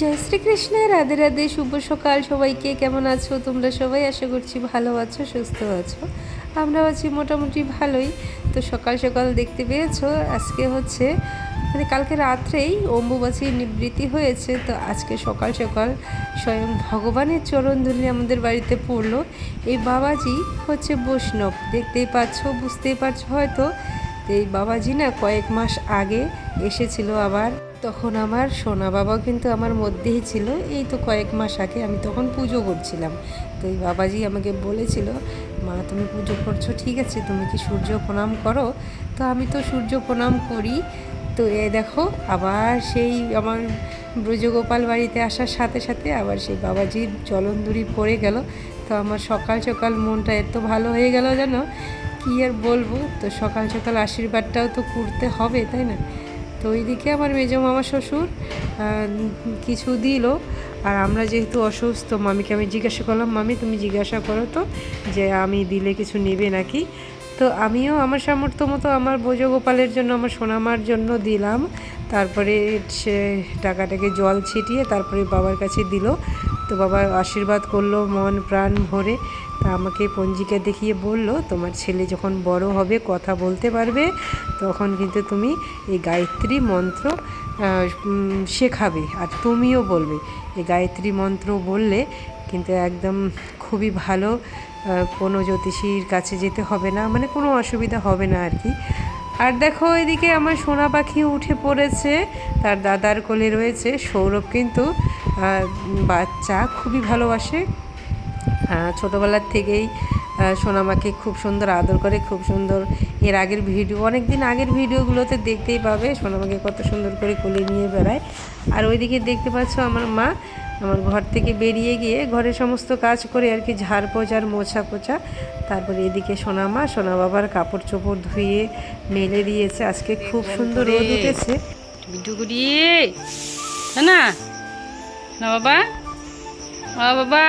জয় শ্রীকৃষ্ণ রাধে রাধে, শুভ সকাল সবাইকে। কেমন আছো? তোমরা সবাই আশা করছি ভালো আছো, সুস্থ আছো। আমরা আছি মোটামুটি ভালোই। তো সকাল সকাল দেখতে পেয়েছ, আজকে হচ্ছে মানে কালকে রাত্রেই অম্বুবাচীর নিবৃত্তি হয়েছে। তো আজকে সকাল সকাল স্বয়ং ভগবানের চরণ ধুলি আমাদের বাড়িতে পড়ল। এই বাবাজি হচ্ছে বৈষ্ণব। দেখতেই পাচ্ছ, বুঝতেই পারছ হয়তো। এই বাবাজি না কয়েক মাস আগে এসেছিল আবার। তখন আমার সোনা বাবাও কিন্তু আমার মধ্যেই ছিল। এই তো কয়েক মাস আগে আমি তখন পুজো করছিলাম। তো এই বাবাজি আমাকে বলেছিল, মা, তুমি পুজো করছ, ঠিক আছে, তুমি কি সূর্য প্রণাম করো? তো আমি তো সূর্য প্রণাম করি। তো এ দেখো, আবার সেই আমার ব্রজগোপাল বাড়িতে আসার সাথে সাথে আবার সেই বাবাজির জলন্দুরি পড়ে গেল। তো আমার সকাল সকাল মনটা এত ভালো হয়ে গেল যেন কী আর বলব? তো সকাল সকাল আশীর্বাদটাও তো করতে হবে, তাই না? তো ওইদিকে আমার মেজ মামা শ্বশুর কিছু দিল। আর আমরা যেহেতু অসুস্থ, মামিকে আমি জিজ্ঞাসা করলাম, মামি, তুমি জিজ্ঞাসা করো তো যে আমি দিলে কিছু নেবে নাকি? তো আমিও আমার সামর্থ্য মতো আমার বোজগোপালের জন্য, আমার সোনামার জন্য দিলাম। তারপরে সে টাকাটাকে জল ছিটিয়ে তারপরে বাবার কাছে দিল। তো বাবা আশীর্বাদ করল, মন প্রাণ ভরে। তা আমাকে পঞ্জিকা দেখিয়ে বলল, তোমার ছেলে যখন বড় হবে, কথা বলতে পারবে, তখন কিন্তু তুমি এই গায়ত্রী মন্ত্র শেখাবে আর তুমিও বলবে। এই গায়ত্রী মন্ত্র বললে কিন্তু একদম খুবই ভালো কোনো জ্যোতিষীর কাছে যেতে হবে না মানে কোনো অসুবিধা হবে না আর কি। আর দেখো এদিকে আমার সোনা পাখি উঠে পড়েছে, তার দাদার কোলে রয়েছে। সৌরভ কিন্তু বাচ্চা খুবই ভালোবাসে। ছোটোবেলার থেকেই সোনামাকে খুব সুন্দর আদর করে খুব সুন্দর এর আগের ভিডিও অনেক দিন আগের ভিডিওগুলোতে দেখতেই পাবে সোনামাকে কত সুন্দর করে কোলে নিয়ে বেড়ায়। আর ওইদিকে দেখতে পাচ্ছ আমার মা আমার ঘর থেকে বেরিয়ে গিয়ে ঘরের সমস্ত কাজ করে আর কি ঝাড় পোছার মোছা পোছা তারপরে এদিকে সোনামা সোনা বাবার কাপড় চোপড় ধুয়ে মেলে দিয়েছে। আজকে খুব সুন্দর রোদ উঠেছে। না বাবা বাবা।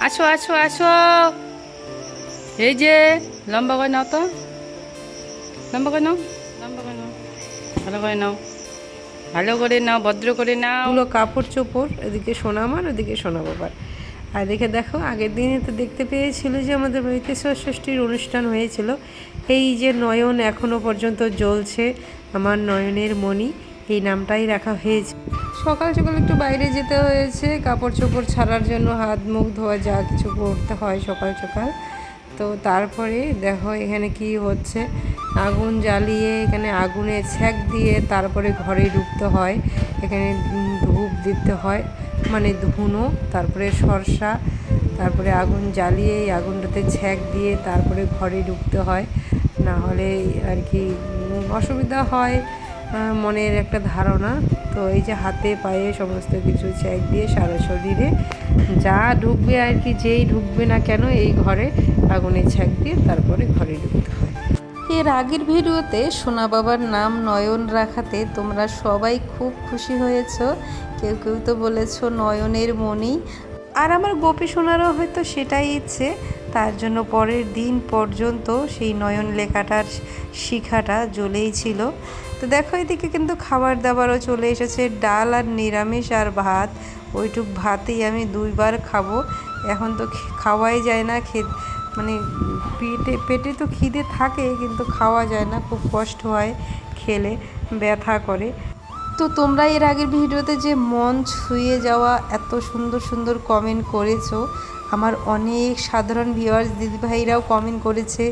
আসো আসো আসো। এই যে, লম্বা করে নাও তো। লম্বা করে নাও। লম্বা করে নাও। ভালো করে নাও। ভালো করে নাও, ভদ্র করে নাও। ওগুলো কাপড় চোপড়, এদিকে সোনামার ওদিকে সোনা বাবার। আর দেখে দেখো, আগের দিনে তো দেখতে পেয়েছিল যে আমাদের বাড়িতে ষষ্ঠীর অনুষ্ঠান হয়েছিল। এই যে নয়ন এখনও পর্যন্ত জ্বলছে, আমার নয়নের মণি। এই নামটাই রাখা হয়েছে। সকাল সকাল একটু বাইরে যেতে হয়েছে, কাপড় চোপড় ছাড়ার জন্য হাত মুখ ধোয়া যা কিছু করতে হয় সকাল সকাল। তো তারপরে দেখো এখানে কি হচ্ছে, আগুন জ্বালিয়ে এখানে আগুনে ছ্যাক দিয়ে তারপরে ঘরে ঢুকতে হয়। এখানে ধূপ দিতে হয় মানে ধুনো, তারপরে সরষা, তারপরে আগুন জ্বালিয়ে আগুনটাতে ছ্যাক দিয়ে তারপরে ঘরে ঢুকতে হয়। না হলে আর কি অসুবিধা হয়। মনের একটা ধারণা। তো এই যে হাতে পায়ে সমস্ত কিছু ছ্যাক দিয়ে সারা শরীরে যা ঢুকবে আর কি যেই ঢুকবে না কেন এই ঘরে আগুনে ছ্যাক দিয়ে তারপরে ঘরে ঢুকতে হয়। এর আগের ভিডিওতে সোনা বাবার নাম নয়ন রাখাতে তোমরা সবাই খুব খুশি হয়েছ। কেউ কেউ তো বলেছ নয়নের মণি। আর আমার গোপী সোনারও হয়তো সেটাই ইচ্ছে। তার জন্য পরের দিন পর্যন্ত সেই নয়ন লেখাটার শিখাটা জ্বলেই ছিল। তো দেখো এদিকে কিন্তু খাবার দাবারও চলে এসেছে, ডাল আর নিরামিষ আর ভাত। ওইটুক ভাতেই আমি দুইবার খাব। এখন তো খাওয়াই যায় না, খে মানে পেটে পেটে তো খিদে থাকে, কিন্তু খাওয়া যায় না, খুব কষ্ট হয় খেলে, ব্যথা করে। তো তোমরা এর আগের ভিডিওতে যে মন ছুঁয়ে যাওয়া এত সুন্দর সুন্দর কমেন্ট করেছ, আমার অনেক সাধারণ ভিউয়ার্স দিদিভাইরাও কমেন্ট করেছে,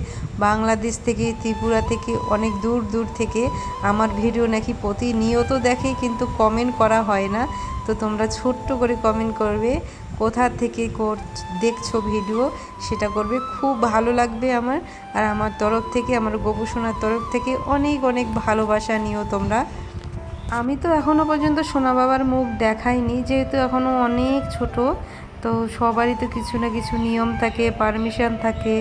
বাংলাদেশ থেকে, ত্রিপুরা থেকে, অনেক দূর দূর থেকে আমার ভিডিও নাকি প্রতিনিয়ত দেখে কিন্তু কমেন্ট করা হয় না। তো তোমরা ছোট্ট করে কমেন্ট করবে, কোথা থেকে কর দেখছ ভিডিও, সেটা করবে, খুব ভালো লাগবে আমার। আর আমার তরফ থেকে, আমার গবেষণার তরফ থেকে অনেক অনেক ভালোবাসা নিও তোমরা। আমি তো এখনও পর্যন্ত সোনা বাবার মুখ দেখাইনি, যেহেতু এখনও অনেক ছোট, তো সবারই তো কিছু না কিছু নিয়ম থাকে পারমিশন থাকে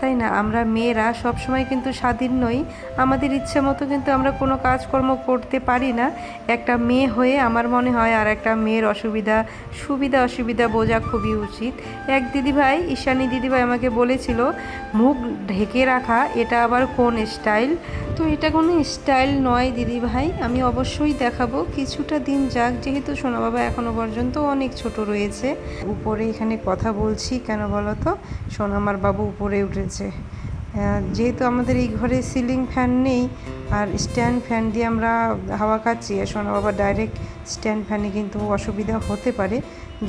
তাই না? আমরা মেয়েরা সবসময় কিন্তু স্বাধীন নই। আমাদের ইচ্ছে মতো কিন্তু আমরা কোনো কাজকর্ম করতে পারি না। একটা মেয়ে হয়ে আমার মনে হয় আর একটা মেয়ের অসুবিধা, সুবিধা অসুবিধা বোঝা খুবই উচিত। এক দিদিভাই ঈশানী দিদিভাই আমাকে বলেছিল, মুখ ঢেকে রাখা, এটা আবার কোন স্টাইল তো এটা কোনো স্টাইল নয় দিদিভাই আমি অবশ্যই দেখাবো। কিছুটা দিন যাক, যেহেতু সোনা বাবা এখনও পর্যন্ত অনেক ছোট রয়েছে। উপরে এখানে কথা বলছি, কেন বলো তো? সোনামার বাবু উপরে উঠেছে। আহ, যেহেতু আমাদের এই ঘরে সিলিং ফ্যান নেই আর স্ট্যান্ড ফ্যান দিয়ে আমরা হাওয়া খাচ্ছি সোনা বাবা ডাইরেক্ট স্ট্যান্ড ফ্যানে কিন্তু অসুবিধা হতে পারে।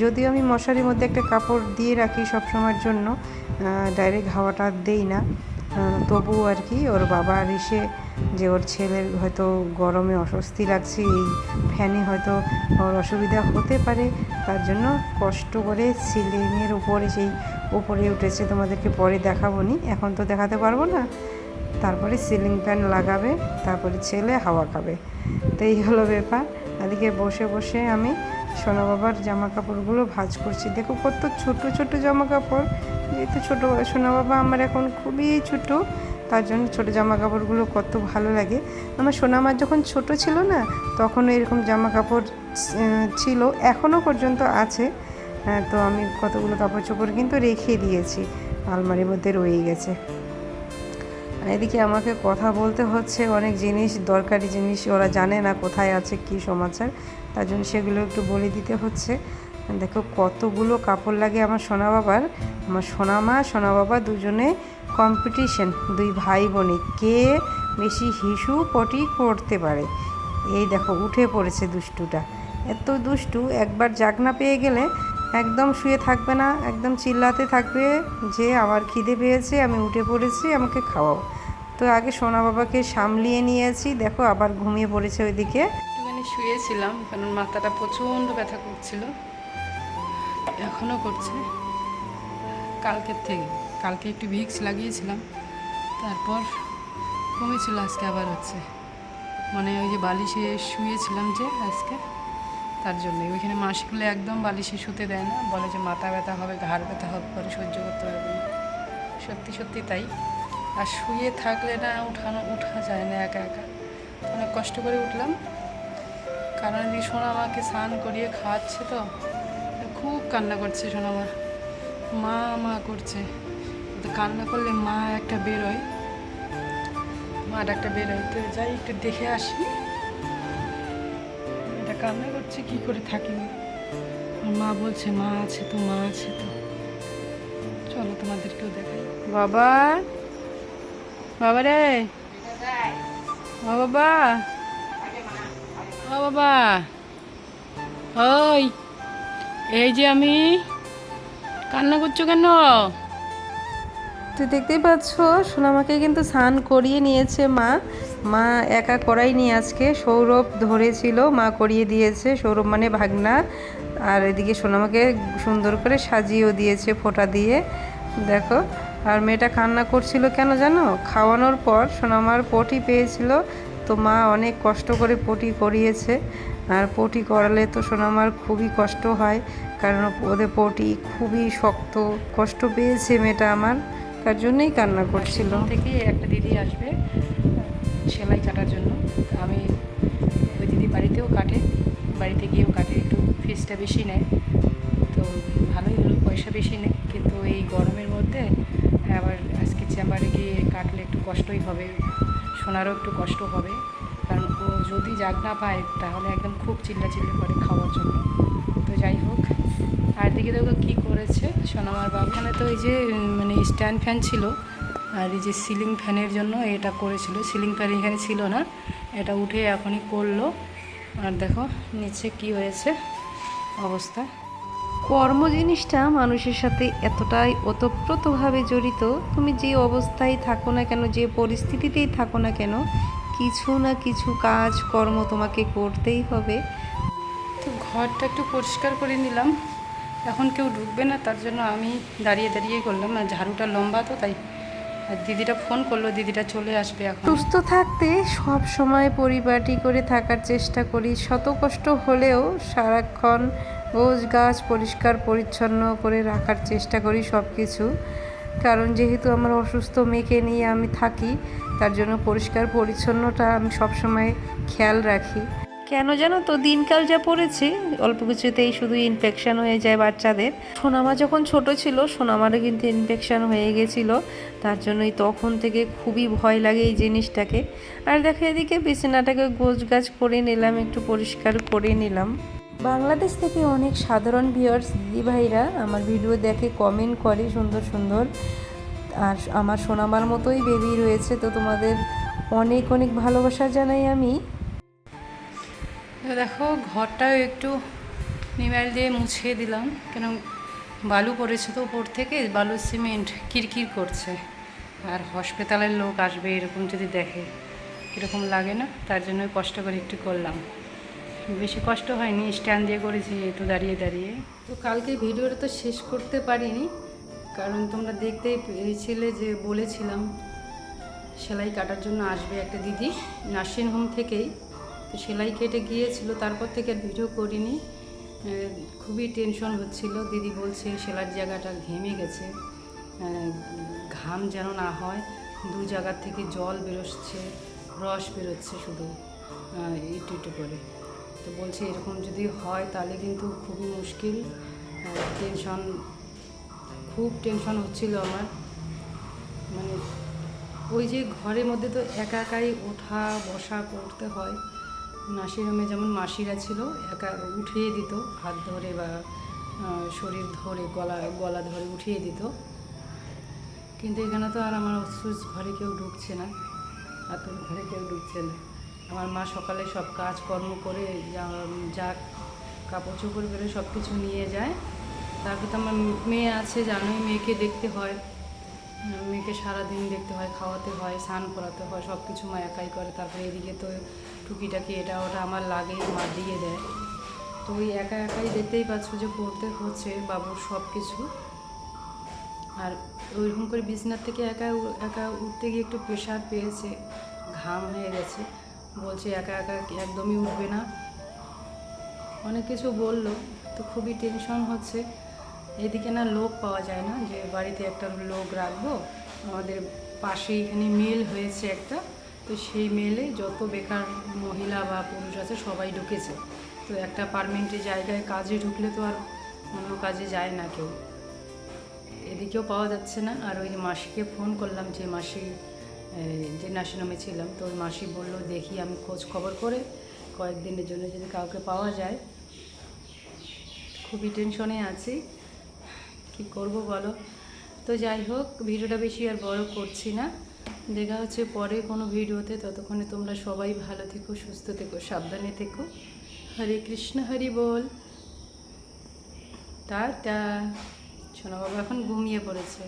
যদিও আমি মশারির মধ্যে একটা কাপড় দিয়ে রাখি সব সময়ের জন্য ডাইরেক্ট হাওয়াটা দেই না। তবুও আর কি ওর বাবা এসে যে ওর ছেলের হয়তো গরমে অস্বস্তি লাগছে এই ফ্যানে হয়তো ওর অসুবিধা হতে পারে। তার জন্য কষ্ট করে সিলিংয়ের উপরে সেই উপরে উঠেছে, তোমাদেরকে পরে দেখাবো নি এখন তো দেখাতে পারব না। তারপরে সিলিং ফ্যান লাগাবে, তারপরে ছেলে হাওয়া খাবে। তো এই হলো ব্যাপার। এদিকে বসে বসে আমি সোনা বাবার জামা কাপড়গুলো ভাজ করছি। দেখো কত ছোট ছোট জামা কাপড় যেহেতু ছোটো সোনা বাবা আমার এখন খুবই ছোট, তার জন্য ছোটো জামা কাপড়গুলো কত ভালো লাগে। আমার সোনামার যখন ছোট ছিল না তখন এরকম জামা কাপড় ছিল, এখনও পর্যন্ত আছে। তো আমি কতগুলো কাপড় চোপড় কিন্তু রেখে দিয়েছি। আলমারির মধ্যে রয়ে গেছে। আর এদিকে আমাকে কথা বলতে হচ্ছে, অনেক জিনিস, দরকারি জিনিস ওরা জানে না কোথায় আছে, কি সমাচার। তার জন্য সেগুলো একটু বলে দিতে হচ্ছে। দেখো, কতগুলো কাপড় লাগে আমার সোনা বাবার। আমার সোনা মা, সোনা বাবা দুজনে কম্পিটিশন দুই ভাই বোনে কে বেশি হিসু পটি করতে পারে? এই দেখো, উঠে পড়েছে দুষ্টুটা। এত দুষ্টু, একবার জাগনা পেয়ে গেলে একদম শুয়ে থাকবে না, একদম চিল্লাতে থাকবে যে আমার খিদে পেয়েছে, আমি উঠে পড়েছি, আমাকে খাওয়াও। তো আগে সোনা বাবাকে সামলিয়ে নিয়েছি, দেখো আবার ঘুমিয়ে পড়েছে ওইদিকে। একটুখানি শুয়েছিলাম, কারণ মাথাটা প্রচণ্ড ব্যথা করছিল। এখনও করছে। কালকের থেকে, কালকে একটু ভিক্স লাগিয়েছিলাম, তারপর কমেছিল আজকে আবার হচ্ছে। মানে ওই যে বালিশে শুয়েছিলাম যে আজকে। তার জন্যই। ওইখানে মাসিগুলো একদম বালিশে শুতে দেয় না। বলে যে, মাথা ব্যথা হবে, ঘাড় ব্যথা হবে, পরে সহ্য করতে পারবে না। সত্যি সত্যি তাই। আর শুয়ে থাকলে না উঠানো, উঠা যায় না একা একা। অনেক কষ্ট করে উঠলাম। কারণ এদিকে সোনা আমাকে স্নান করিয়ে খাওয়াচ্ছে তো। খুব কান্না করছে সোনা মা। মা মা করছে। তো কান্না করলে মা একটা বেরোয়। মা একটা বেরোয়। তো যাই, একটু দেখে আসি। কান্না করছে, কি করে থাকি? মা বলছে, মা আছে তো, মা আছে তো। চলো তোমাদেরকেও দেখাই। বাবা? বাবা রে ও বাবা? ও বাবা? ওই, এই যে আমি, কান্না করছ কেন? তো দেখতেই পাচ্ছ, সোনামাকে কিন্তু স্নান করিয়ে নিয়েছে মা। মা একা করাইনি আজকে, সৌরভ ধরেছিল, মা করিয়ে দিয়েছে, সৌরভ মানে ভাগনা। আর এদিকে সোনামাকে সুন্দর করে সাজিয়েও দিয়েছে ফোঁটা দিয়ে। দেখো, আর মেয়েটা কান্না করছিল কেন জানো? খাওয়ানোর পর সোনামার পটি পেয়েছিল, তো মা অনেক কষ্ট করে পটি করিয়েছে। আর পটি করালে তো সোনামার খুবই কষ্ট হয়, কারণ ওদের পটি খুবই শক্ত কষ্ট পেয়েছে মেয়েটা আমার। তার জন্যই কান্না করছিল। থেকে একটা দিদি আসবে সেলাই কাটার জন্য। আমি ওই দিদি বাড়িতেও কাটে, বাড়িতে গিয়েও কাটে, একটু ফিসটা বেশি নেয়। তো ভালোই হলো, পয়সা বেশি নেয়, কিন্তু এই গরমের মধ্যে আবার আজকে চেম্বারে গিয়ে কাটলে একটু কষ্টই হবে, শোনারও একটু কষ্ট হবে। কারণ ও যদি জাগ না পায়, তাহলে একদম খুব চিল্লা চিল্লি করে খাওয়ার জন্য। তো যাই হোক আর দিকে দেখো কী করেছে? সোনামার বাবা এখানে তো এই যে মানে স্ট্যান্ড ফ্যান ছিল। আর এই যে সিলিং ফ্যানের জন্য এটা করেছিল। সিলিং ফ্যান এখানে ছিল না। এটা উঠে এখনই করল। আর দেখো নিচে কি হয়েছে? অবস্থা। কর্ম জিনিসটা মানুষের সাথে এতটাই ওতপ্রোতভাবে জড়িত। তুমি যে অবস্থায় থাকো না কেন যে পরিস্থিতিতেই থাকো না কেন কিছু না কিছু কাজ কর্ম তোমাকে করতেই হবে। তো ঘরটা একটু পরিষ্কার করে নিলাম। এখন কেউ ঢুকবে না, তার জন্য আমি দাঁড়িয়ে দাঁড়িয়ে করলাম। আর ঝাড়ুটা লম্বা তো, তাই আর দিদিটা ফোন করল, দিদিটা চলে আসবে এখন। সুস্থ থাকতে সব সময় পরিপাটি করে থাকার চেষ্টা করি। শত কষ্ট হলেও সারাক্ষণ গোছ গাছ পরিষ্কার পরিচ্ছন্ন করে রাখার চেষ্টা করি সব কিছু কারণ যেহেতু আমার অসুস্থ মেয়েকে নিয়ে আমি থাকি, তার জন্য পরিষ্কার পরিচ্ছন্নটা আমি সবসময় খেয়াল রাখি। কেন জানো তো? দিনকাল যা পড়েছে, অল্প কিছুতেই শুধু ইনফেকশন হয়ে যায় বাচ্চাদের। সোনামা যখন ছোট ছিল, সোনামারও কিন্তু ইনফেকশান হয়ে গেছিল। তার জন্যই তখন থেকে খুবই ভয় লাগে এই জিনিসটাকে। আর দেখো এদিকে বিছানাটাকে গোছ গাছ করে নিলাম, একটু পরিষ্কার করে নিলাম। বাংলাদেশ থেকে অনেক সাধারণ ভিউয়ার্স দিদি ভাইরা আমার ভিডিও দেখে কমেন্ট করে সুন্দর সুন্দর। আর আমার সোনামার মতোই বেবি রয়েছে, তো তোমাদের অনেক অনেক ভালোবাসা জানাই আমি। দেখো, ঘরটাও একটু নিমাইল দিয়ে মুছিয়ে দিলাম। কেন, বালু পড়েছে তো উপর থেকে বালু সিমেন্ট কিরকির করছে। আর হসপিটালের লোক আসবে, এরকম যদি দেখে, কীরকম লাগে না, তার জন্য কষ্ট করে একটু করলাম। বেশি কষ্ট হয়নি, স্ট্যান্ড দিয়ে করেছি, একটু দাঁড়িয়ে দাঁড়িয়ে। তো কালকে ভিডিওটা তো শেষ করতে পারিনি, কারণ তোমরা দেখতেই পেয়েছিলে যে বলেছিলাম, সেলাই কাটার জন্য আসবে একটা দিদি, নার্সিং হোম থেকেই। তো সেলাই কেটে গিয়েছিল, তারপর থেকে আর ভিডিও করিনি। খুবই টেনশন হচ্ছিল। দিদি বলছে সেলার জায়গাটা ঘেমে গেছে। ঘাম যেন না হয়। দু জায়গার থেকে জল বেরোচ্ছে, রস বেরোচ্ছে শুধু। একটু একটু করে। তো বলছে, এরকম যদি হয় তাহলে কিন্তু খুবই মুশকিল। টেনশন, খুব টেনশন হচ্ছিল আমার। মানে ওই যে ঘরের মধ্যে তো একা একাই ওঠা বসা করতে হয়। নাসিরমে যেমন মাসিরা ছিল, একা উঠিয়ে দিত, হাত ধরে বা শরীর ধরে, গলা গলা ধরে উঠিয়ে দিত। কিন্তু এখানে তো আর আমার অসুস ঘরে কেউ ঢুকছে না আতুর ঘরে কেউ ঢুকছে না। আমার মা সকালে সব কাজকর্ম করে যা যা কাপড় চোপড় বেরো সব কিছু নিয়ে যায়। তারপর তো আমার মেয়ে আছে, জানোই মেয়েকে দেখতে হয়। মেয়েকে সারাদিন দেখতে হয়, খাওয়াতে হয়, স্নান করাতে হয় সব কিছু মা একাই করে। তারপরে এদিকে তো টুকিটাকি, এটা ওটা আমার লাগেই মা দিয়ে দেয়। তো ওই একা একাই দেখতেই পাচ্ছ যে করতে হচ্ছে বাবুর সব কিছু আর ওইরকম করে বিছনার থেকে একা একা উঠতে গিয়ে একটু প্রেশার পেয়েছে, ঘাম হয়ে গেছে। বলছে, একা একা একদমই উঠবে না। অনেক কিছু বলল, তো খুবই টেনশন হচ্ছে। এদিকে না লোক পাওয়া যায় না, যে বাড়িতে একটা লোক রাখব, আমাদের পাশে এখানে মিল হয়েছে একটা। তো সেই মেলে যত বেকার মহিলা বা পুরুষ আছে সবাই ঢুকেছে। তো একটা পারমেন্টের জায়গায় কাজে ঢুকলে তো আর অন্য কাজে যায় না কেউ। এদিকেও পাওয়া যাচ্ছে না। আর ওই মাসিকে ফোন করলাম যে, মাসি যে নার্সিংহোমে ছিলাম, তো ওই মাসি বলল, দেখি আমি খোঁজ খবর করে কয়েকদিনের জন্য যদি কাউকে পাওয়া যায়। খুবই টেনশনে আছি। কি করব বলো? তো যাই হোক, ভিডিওটা বেশি আর বড় করছি না। দেখা হচ্ছে পরে কোনো ভিডিওতে, ততক্ষণে তোমরা সবাই ভালো থেকো, সুস্থ থেকো, সাবধানে থেকো। হরে কৃষ্ণ, হরি বল। তা শোনো বাবা এখন ঘুমিয়ে পড়েছে।